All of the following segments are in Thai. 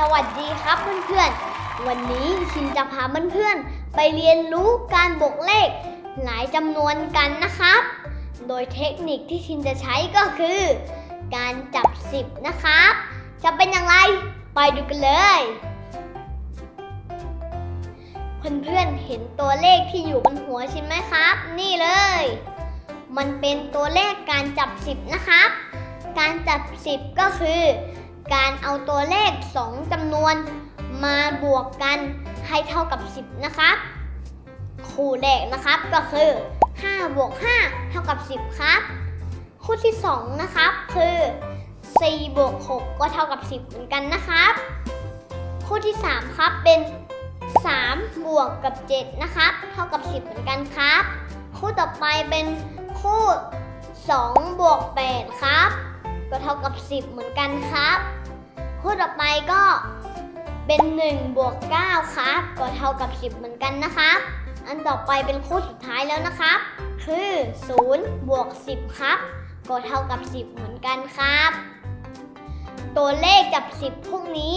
สวัสดีครับเพื่อนๆ วันนี้ชินจะพาเพื่อนๆ ไปเรียนรู้การบวกเลข หลายจำนวนกันนะครับ โดยเทคนิคที่ชินจะใช้ก็คือ การจับ 10 นะครับ จะเป็นอย่างไรไปดูกันเลย เพื่อนๆ เห็นตัวเลขที่อยู่บนหัวชินไหมครับ นี่เลย มันเป็นตัวเลขการจับ 10 นะครับ การจับ 10 ก็คือ การเอาตัวเลข 2จำนวนมาบวกกันให้เท่ากับ 10 นะครับคู่แรกนะครับก็คือ5บวก5เท่ากับ 10 ครับ คู่ที่ 2 นะครับคือ4บวก6ก็เท่ากับ 10 เหมือนกันนะครับ คู่ที่ 3 ครับเป็น 3 บวกกับ 7 นะครับ เท่ากับ 10 เหมือนกันครับ คู่ต่อไปเป็นคู่ 2 บวก 8 ครับ เท่ากับ 10 เหมือนกันครับคู่ต่อไปก็เป็น1บวก9ครับ ก็เท่ากับ 10 เหมือนกันนะครับ อันต่อไปเป็นคู่สุดท้ายแล้วนะครับ คือ0บวก10 ครับ ก็เท่ากับ 10 เหมือนกันครับ ตัวเลขจับ 10 พวกนี้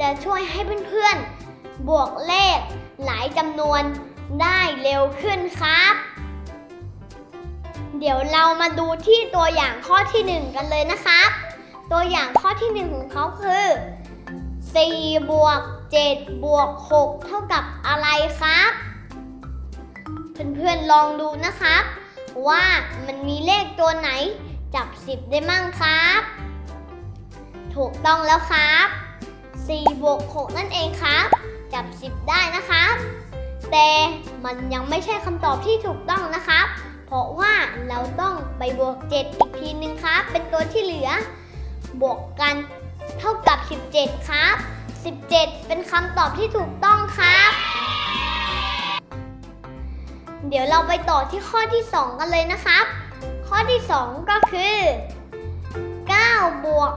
จะช่วยให้เพื่อนๆบวกเลขหลายจำนวนได้เร็วขึ้นครับ เดี๋ยวเรามาดูที่ตัวอย่างข้อที่ 1 กันเลยนะครับ ตัวอย่างข้อที่ 1 ของเขาคือ4บวก7บวก6เท่ากับอะไรครับ เพื่อนๆลองดูนะครับ ว่ามันมีเลขตัวไหนจับ 10 ได้มั่งครับ ถูกต้องแล้วครับ4บวก6นั่นเองครับ จับ 10 ได้นะครับ แต่มันยังไม่ใช่คำตอบที่ถูกต้องนะครับ เพราะว่าเราต้องไปบวก 7 อีกทีนึงครับ เป็นตัวที่เหลือ บวกกันเท่ากับ 17 ครับ 17 เป็นคำตอบที่ถูกต้องครับ เดี๋ยวเราไปต่อที่ข้อที่ 2 กันเลยนะครับ ข้อที่ 2 ก็คือ9บวก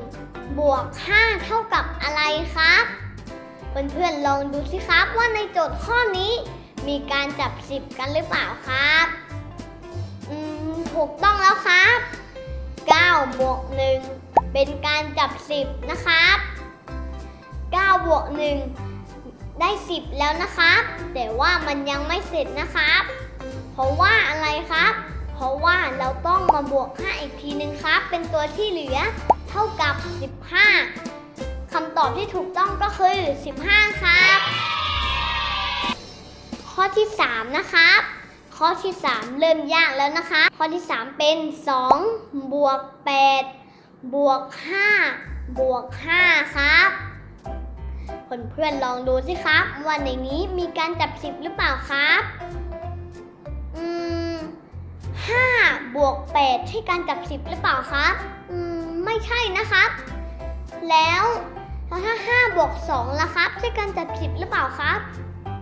1บวก5เท่ากับอะไรครับเพื่อนๆลองดูสิครับว่าในโจทย์ข้อนี้มีการจับ 10 กันหรือเปล่าครับ อืมถูกต้องแล้วครับ9บวก1เป็นการจับ 10 นะครับ9บวก1ได้ 10 แล้วนะครับ แต่ว่ามันยังไม่เสร็จนะครับ เพราะว่าอะไรครับ เพราะว่าเราต้องมาบวก 5 อีกทีนึงครับ เป็นตัวที่เหลือเท่ากับ 15คำตอบที่ถูกต้องก็คือ 15 ครับ ข้อที่ 3 นะครับ ข้อที่ 3 เริ่มยากแล้วนะคะ ข้อที่ 3 เป็น2บวก8บวก5บวก5ครับเพื่อนๆลองดูสิครับว่าในนี้มีการจับ10หรือเปล่าครับอืม5บวก8ใช่การจับ10หรือเปล่าครับอืมไม่ใช่นะครับ แล้วแล้วถ้า5บวก2ล่ะครับ ใช่การจับ10หรือเปล่าครับ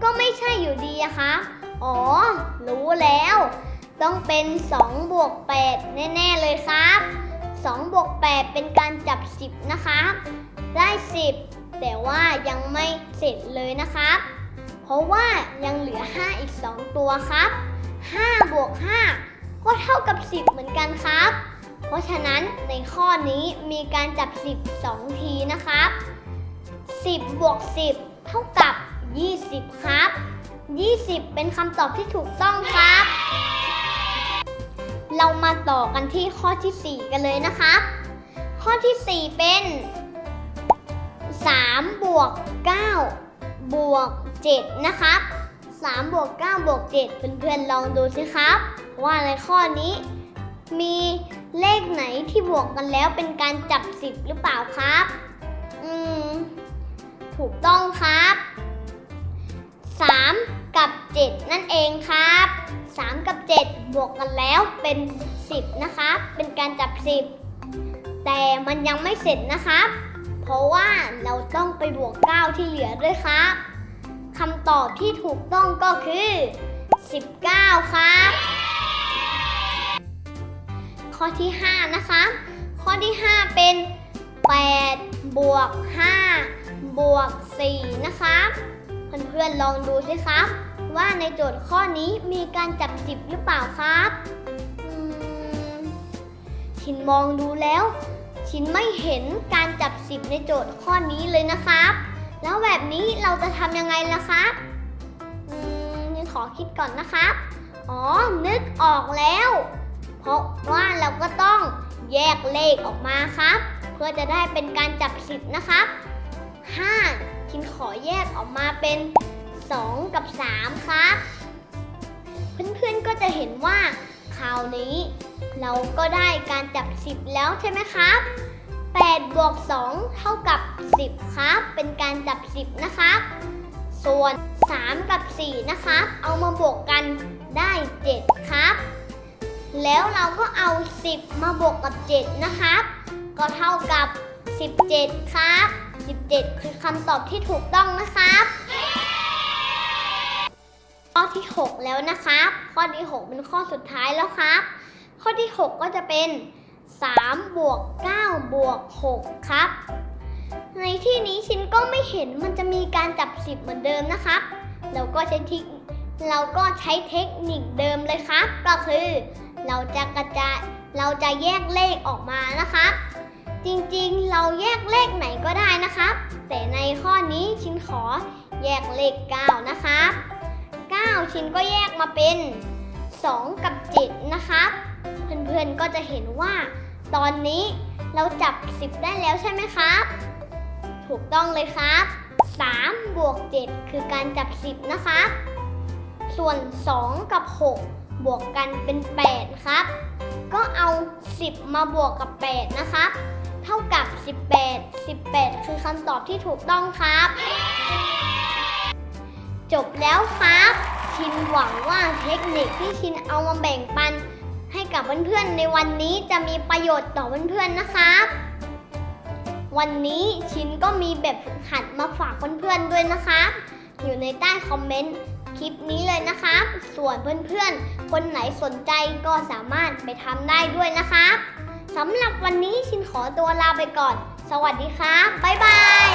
ก็ไม่ใช่อยู่ดีอะครับ อ๋อ รู้แล้ว ต้องเป็น2บวก8แน่ๆเลยครับ2บวก8เป็นการจับ 10 นะครับ ได้ 10 แต่ว่ายังไม่เสร็จเลยนะครับ เพราะว่ายังเหลือ 5 อีก 2 ตัวครับ5บวก5ก็เท่ากับ 10 เหมือนกันครับ เพราะฉะนั้นในข้อนี้มีการจับ 10 2 ทีนะครับ 10บวก10 เท่ากับ 20 ครับ 20 เป็นคำตอบที่ถูกต้องครับ เรามาต่อกันที่ข้อที่ 4 กันเลยนะครับ ข้อที่ 4 เป็น 3 บวก 9 บวก 7 นะครับ3บวก9บวก7เพื่อนๆลองดูสิครับ ว่าในข้อนี้ มีเลขไหนที่บวกกันแล้วเป็นการจับ 10 หรือเปล่าครับ อืม ถูกต้องครับ 3 กับ 7 นั่นเองครับ 3 กับ 7 บวกกันแล้วเป็น 10 นะครับเป็นการจับ 10 แต่มันยังไม่เสร็จนะครับ เพราะว่าเราต้องไปบวก 9 ที่เหลือด้วยครับคำตอบที่ถูกต้องก็คือ 19 ครับ ข้อที่ 5 นะคะข้อที่ 5 เป็น 8 บวก 5 บวก 4 นะคะ เพื่อนๆลองดูสิครับ ว่าในโจทย์ข้อนี้มีการจับ10หรือเปล่าครับชินมองดูแล้ว ชินไม่เห็นการจับ10ในโจทย์ข้อนี้เลยนะครับ แล้วแบบนี้เราจะทำยังไงล่ะครับอืมขอคิดก่อนนะครับ อ๋อ นึกออกแล้ว เพราะว่าเราก็ต้องแยกเลขออกมาครับ เพื่อจะได้เป็นการจับ10นะครับ 5ชินขอแยกออกมาเป็น 2 กับ 3 ครับ เพื่อนๆก็จะเห็นว่าคราวนี้ เราก็ได้การจับ 10 แล้วใช่ไหมครับ8บวก2เท่ากับ 10 ครับ เป็นการจับ 10 นะครับ ส่วน 3 กับ 4 นะครับ เอามาบวกกันได้ 7 ครับ แล้วเราก็เอา 10 มาบวกกับ 7 นะครับ ก็เท่ากับ 17 ครับ 17 คือคำตอบที่ถูกต้องนะครับข้อที่ 6 แล้วนะครับ ข้อที่ 6 เป็นข้อสุดท้ายแล้วครับ ข้อที่ 6 ก็จะเป็น3บวก9บวก6ครับ ในที่นี้ชินก็ไม่เห็นมันจะมีการจับ 10 เหมือนเดิมนะครับเราก็ใช้ทคเราก็ใช้เทคนิคเดิมเลยครับ ก็คือ เราจะกระจายเราจะแยกเลขออกมานะครับ จริงๆ เราแยกเลขไหนก็ได้นะครับ แต่ในข้อนี้ชินขอแยกเลข 9 นะครับ 9 ชินก็แยกมาเป็น 2 กับ 7 นะครับ เพื่อนๆ ก็จะเห็นว่า ตอนนี้เราจับ 10 ได้แล้วใช่ไหมครับ ถูกต้องเลยครับ3บวก 7 คือการจับ 10 นะครับ ส่วน 2 กับ 6 บวกกันเป็น 8 ครับ ก็เอา 10 มาบวกกับ 8 นะครับ เท่ากับ 18 18 คือคำตอบที่ถูกต้องครับ จบแล้วครับ ชินหวังว่าเทคนิคที่ชินเอามาแบ่งปัน ให้กับเพื่อนๆในวันนี้จะมีประโยชน์ต่อเพื่อนๆนะครับ วันนี้ชินก็มีแบบฝึกหัดมาฝากเพื่อนๆด้วยนะครับ อยู่ในใต้คอมเมนต์คลิปนี้เลยนะครับ ส่วนเพื่อนๆ คนไหนสนใจก็สามารถไปทำได้ด้วยนะครับ สำหรับวันนี้ชินขอตัวลาไปก่อน สวัสดีครับบ๊ายบาย